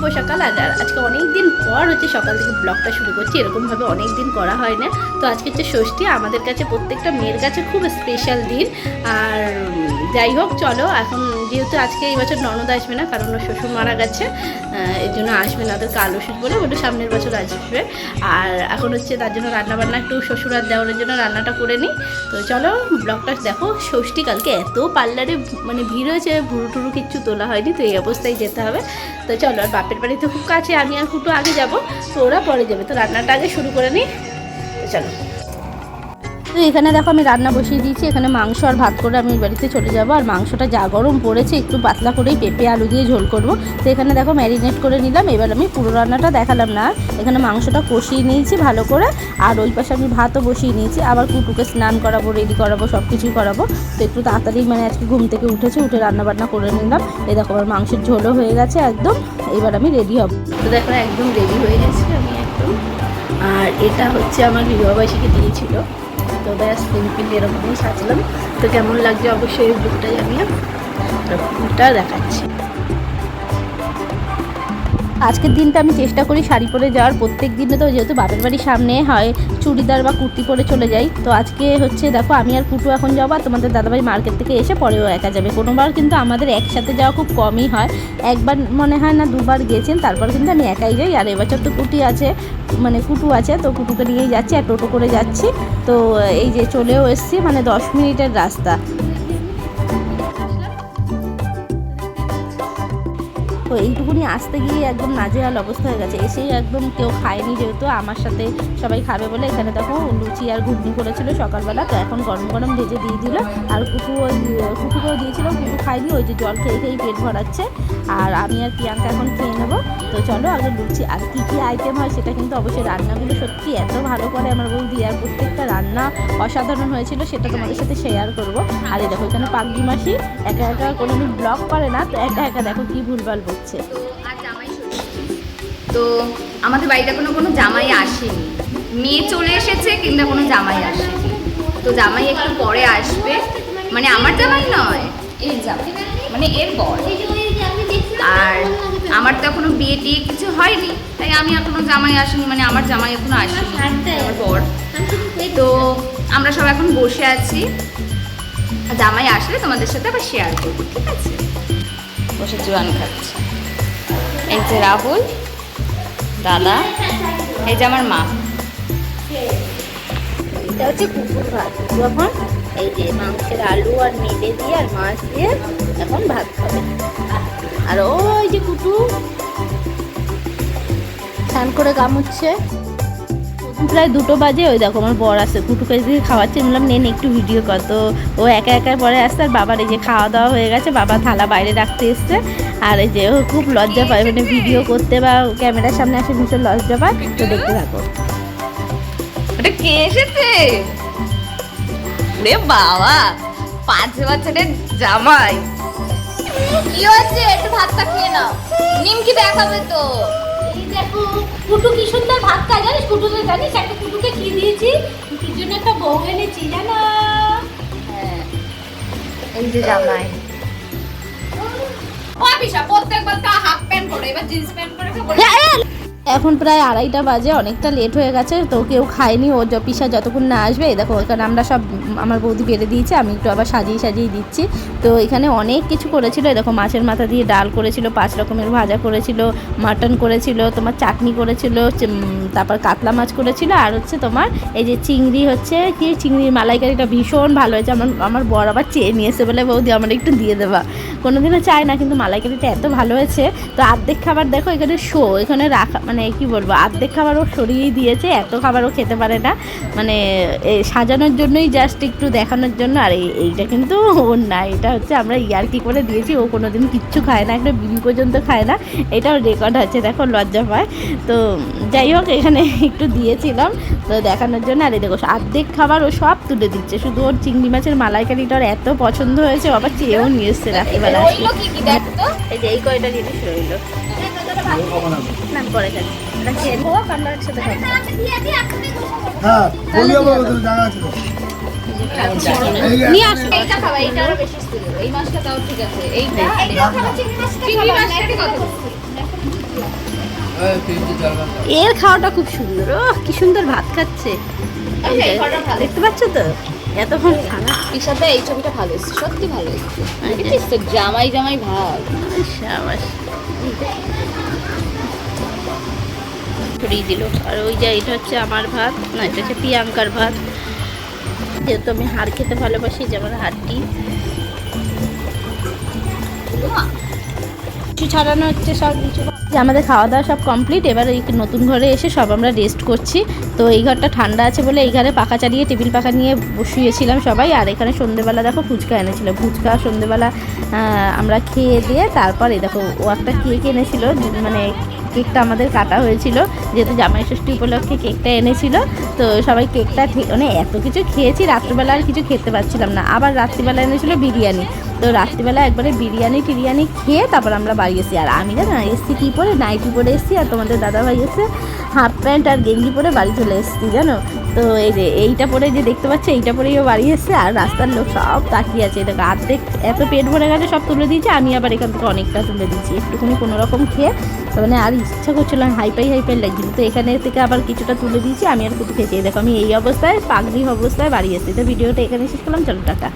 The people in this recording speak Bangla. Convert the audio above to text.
শুভ সকাল, আর আজকে অনেক দিন পর হচ্ছে সকাল থেকে ব্লগটা শুরু করছি। এরকমভাবে অনেক দিন করা হয় না। তো আজকে হচ্ছে ষষ্ঠী, আমাদের কাছে প্রত্যেকটা মেয়ের কাছে খুব স্পেশাল দিন। আর যাই হোক, চলো, এখন যেহেতু আজকে এই বছর ননদ আসবে না, কারণ ওর শ্বশুর মারা গেছে এর জন্য আসবে না ওদের কাল ওষুধ বলে, ওটা সামনের বছর আসবে। আর এখন হচ্ছে তার জন্য রান্নাবান্না একটু শ্বশুর আর দেওয়ার জন্য রান্নাটা করে নিই। তো চলো, ব্লগটা দেখো, ষষ্ঠী কালকে এত পার্লারে মানে ভিড় হয়েছে, ভুরু টুরু কিচ্ছু তোলা হয়নি, তো এই অবস্থায় যেতে হবে। তো চলো, আর বাপের বাড়ি তো খুব কাছে, আমি আর কুটু আগে যাব, তো ওরা পরে যাবে। তো রান্নাটা আগে শুরু করে নিই। চলো। তো এখানে দেখো আমি রান্না বসিয়ে দিয়েছি, এখানে মাংস আর ভাত করে আমি বাড়িতে চলে যাব। আর মাংসটা যা গরম পড়েছে, একটু পাতলা করেই পেঁপে, আলু দিয়ে ঝোল করব। তো এখানে দেখো ম্যারিনেট করে নিলাম, এবার আমি পুরো রান্নাটা দেখালাম না। এখানে মাংসটা কষিয়ে নিয়েছি ভালো করে, আর ওই পাশে আমি ভাতও বসিয়ে নিয়েছি। আবার কুটুকে স্নান করাবো, রেডি করাবো সব কিছুই করাবো। তো একটু তাড়াতাড়ি মানে আজকে ঘুম থেকে উঠেছে, উঠে রান্না বান্না করে নিলাম। এই দেখো আমার মাংসের ঝোলও হয়ে গেছে একদম। এবার আমি রেডি হব। তো দেখো, একদম রেডি হয়ে গেছি আমি একদম। আর এটা হচ্ছে আমার বিবাহবাসীকে দিয়েছিল তো ব্যাস সিম্পল এরকমই সাজলাম। তো কেমন লাগছে অবশ্যই এই বুকটাই আমি বুকটা দেখাচ্ছি। আজকের দিনটা আমি চেষ্টা করি শাড়ি পরে যাওয়ার। প্রত্যেক দিনে তো যেহেতু বাপের বাড়ির সামনে হয়, চুড়িদার বা কুর্তি পরে চলে যাই। তো আজকে হচ্ছে দেখো, আমি আর কুটু এখন যাব আর তোমাদের দাদাভাই মার্কেট থেকে এসে পরেও একা যাবে। কোনোবার কিন্তু আমাদের একসাথে যাওয়া খুব কমই হয়। একবার মনে হয় না দুবার গেছেন, তারপর কিন্তু আমি একাই যাই। আর এবছর তো কুটি আছে মানে কুটু আছে, তো কুটুকে নিয়েই যাচ্ছি আর টোটো করে যাচ্ছি। তো এই যে চলেও এসছি মানে দশ মিনিটের রাস্তা। তো এইটুকুনি আসতে গিয়ে একদম নাজেহাল অবস্থা হয়ে গেছে। এসেই একদম কেউ খায়নি যেহেতু, আমার সাথে সবাই খাবে বলে। এখানে দেখো, লুচি আর ঘুগনি করেছিল সকালবেলা, তো এখন গরম গরম ভেজে দিয়ে দিল। আর কুটু কুকুকেও দিয়েছিল কুটু খাইনি ওই যে জল খেয়ে খেয়েই পেট ভরাচ্ছে। আর আমি আর প্রিয়াঙ্কা এখন খেয়ে নেব। চলো আগে লুচি আর কী কী আইটেম হয় সেটা কিন্তু অবশ্যই রান্নাগুলো সত্যি এত ভালো করে আমার বৌদি আর প্রত্যেকটা রান্না অসাধারণ হয়েছিল, সেটা তোমাদের সাথে শেয়ার করব। আর দেখো এখানে পাগলি মাসি একা একা কোনোদিন ব্লগ করে না, তো একা একা দেখো কী ভুলভাল আর তো আমাদের বাড়িতে কোনো কোনো জামাই আসেনি। মেয়ে চলে এসেছে, কিংবা কোনো জামাই আসেনি। তো জামাই একটু পরে আসবে। মানে আমার জামাই নয়, এর জামাই। মানে এর বর। আর আমার তো এখনও বিয়ে টিয়ে কিছু হয়নি তাই আমি এখনও জামাই আসেনি মানে আমার জামাই এখনও আসেনি। আমার বর। তো আমরা সব এখন বসে আছি। জামাই আসলে তোমাদের সাথে আবার শেয়ার করব ঠিক আছে? বসে জোয়ান খাচ্ছে। এই যে রাহুল দাদা এই যে আমার মা। এটা হচ্ছে কুকুর ভাত। যখন এই যে মাংসের আলু আর মেটে দিয়ে আর মাছ দিয়ে এখন ভাত খাবে। আর ওই যে কুটু। স্নান করে কামুচ্ছে। প্রায় দুটো বাজে, ওই দেখো আমার বর আসছে। কুটুকে দিয়ে খাওয়াচ্ছে বললাম নেন একটু ভিডিও কর। তো ও একা একা পরে আসছে, আর বাবার এই যে খাওয়া দাওয়া হয়ে গেছে, বাবা থালা বাইরে রাখতে এসছে। আর এই যে ও খুব লজ্জা পায় মানে ভিডিও করতে বা ক্যামেরার সামনে আসে, ভীষণ লজ্জা পায়। তো দেখতে থাকো। ওটা কে এসেছে? রে বাবা, পাঁচ বছরের জামাই। কি হচ্ছে একটু ভাতটা খেয়ে নাও। নিমকি দেখাবে তো। এই দেখো কুটু কি সুন্দর ভাত খায় জানিস? কুটু জানিস? একটা কুটুকে কি দিয়েছি? কি জন্য একটা বউ এনেছি জানো? হ্যাঁ। এই যে জামাই। ও বিশা প্রত্যেকবার তা হাফ প্যান্ট পরে এবার জিন্স প্যান্ট পরে এখন প্রায় আড়াইটা বাজে, অনেকটা লেট হয়ে গেছে, তো কেউ খায়নি ও পিসা যতক্ষণ না আসবে দেখো, এখানে আমরা সব আমার বৌদি বেড়ে দিয়েছে, আমি একটু আবার সাজিয়ে সাজিয়ে দিচ্ছি। তো এখানে অনেক কিছু করেছিল দেখো, মাছের মাথা দিয়ে ডাল করেছিল, পাঁচ রকমের ভাজা করেছিল, মাটন করেছিল, তোমার চাটনি করেছিল তারপর কাতলা মাছ করেছিল, আর হচ্ছে তোমার এই যে চিংড়ি হচ্ছে, কি চিংড়ির মালাইকারিটা ভীষণ ভালো হয়েছে, আমার আমার বর আবার চেয়ে নিয়েছে বলে, বৌদি আমার একটু দিয়ে দেবা। কোনোদিনও চায় না, কিন্তু মালাইকারিটা এত ভালো হয়েছে, তো আর্ধেক খাবার দেখো, এখানে শো এখানে রাখা মানে কি বলব অর্ধেক খাবারও সরিয়েই দিয়েছে এত খাবারও খেতে পারে না। মানে সাজানোর জন্যই জাস্ট একটু দেখানোর জন্য আর এইটা কিন্তু ওর না এটা হচ্ছে আমরা ইয়ার্কি করে দিয়েছি ও কোনো দিন কিচ্ছু খায় না একটা বিড়ি পর্যন্ত খায় না এটাও রেকর্ড আছে দেখো লজ্জা পায়। তো যাই হোক এখানে একটু দিয়েছিলাম তো দেখানোর জন্য আর এই দেখো অর্ধেক খাবার ও সব তুলে দিচ্ছে শুধু ওর চিংড়ি মাছের মালাইকারিটা ওর এত পছন্দ হয়েছে আবার চেয়েও নিয়ে এসছে রাত্রিবেলা। এই যে এই কয়টা জিনিস রইল। না পরে খাচ্ছি এটা খেয়ে নেব আমরা একসাথে খাব। হ্যাঁ বলিও বাবা তুমি জানা আছে তো। এই যে- নিয়ে আসো। এইটা খাবা এইটা আরও বেশি এই মাছটা তাও ঠিক আছে। এইটা চিংড়ি মাছটা ঠিক এর খাওয়াটা খুব সুন্দর। ও কি সুন্দর ভাত খাচ্ছে। দেখতে পাচ্ছ তো? এতক্ষণ খানা ঋষাদা এই ছবিটা ভালো এসেছে সত্যি ভালো এসেছে। আচ্ছা। জামাই জামাই ভাব সাবাস ছড়িয়ে দিল। আর ওই যে এটা হচ্ছে আমার ভাত, না, এটা হচ্ছে প্রিয়াঙ্কার ভাত। যেহেতু আমি হাড় খেতে ভালোবাসি যেমন হাড়টি। ছাড়ানো হচ্ছে, সব কিছু। যে আমাদের খাওয়া দাওয়া সব কমপ্লিট এবার এই নতুন ঘরে এসে সব আমরা রেস্ট করছি। তো এই ঘরটা ঠান্ডা আছে বলে এই ঘরে পাখা চালিয়ে, টেবিল পাখা নিয়ে বসিয়েছিলাম সবাই। আর এখানে সন্ধেবেলা দেখো ফুচকা এনেছিল। ফুচকা, সন্ধেবেলা আমরা খেয়ে দিয়ে তারপর এই দেখো ও একটা কেক এনেছিল মানে কেকটা আমাদের কাটা হয়েছিল। যেহেতু জামাই ষষ্ঠী উপলক্ষে কেকটা এনেছিল, তো সবাই কেকটা মানে এত কিছু খেয়েছি, রাত্রিবেলা আর কিছু খেতে পারছিলাম না। আবার রাত্রিবেলা এনেছিল বিরিয়ানি। তো রাত্রিবেলা একবারে বিরিয়ানি টিরিয়ানি খেয়ে তারপর আমরা বাড়ি এসেছি। আর আমি না এসছি কী পরে? নাইটি পরে এসেছি আর তোমাদের দাদাভাই এসে হাফ প্যান্ট আর গেঞ্জি পরে বাড়ি চলে এসেছি, জানো? তো এই যে এইটা পরে যে দেখতে পাচ্ছ, এইটা পরেই ও বাড়ি এসছে আর রাস্তার লোক সব তাকিয়ে আছে। দেখো অর্ধেক এত পেট ভরে গেছে, সব তুলে দিয়েছে। আমি আবার এখান থেকে অনেকটা তুলে দিয়েছি। একটুখানি কোনো রকম খেয়ে মানে আর ইচ্ছা করছিল না হাইপাই হাইপাই লাগছিল। তো এখানে থেকে আবার কিছুটা তুলে দিয়েছি। আমি আর কিছু খেয়েছি দেখো, আমি এই অবস্থায় পাগড়ি অবস্থায় বাড়ি এসেছি। তো ভিডিওটা এখানে শেষ করলাম। চলো, টাটা।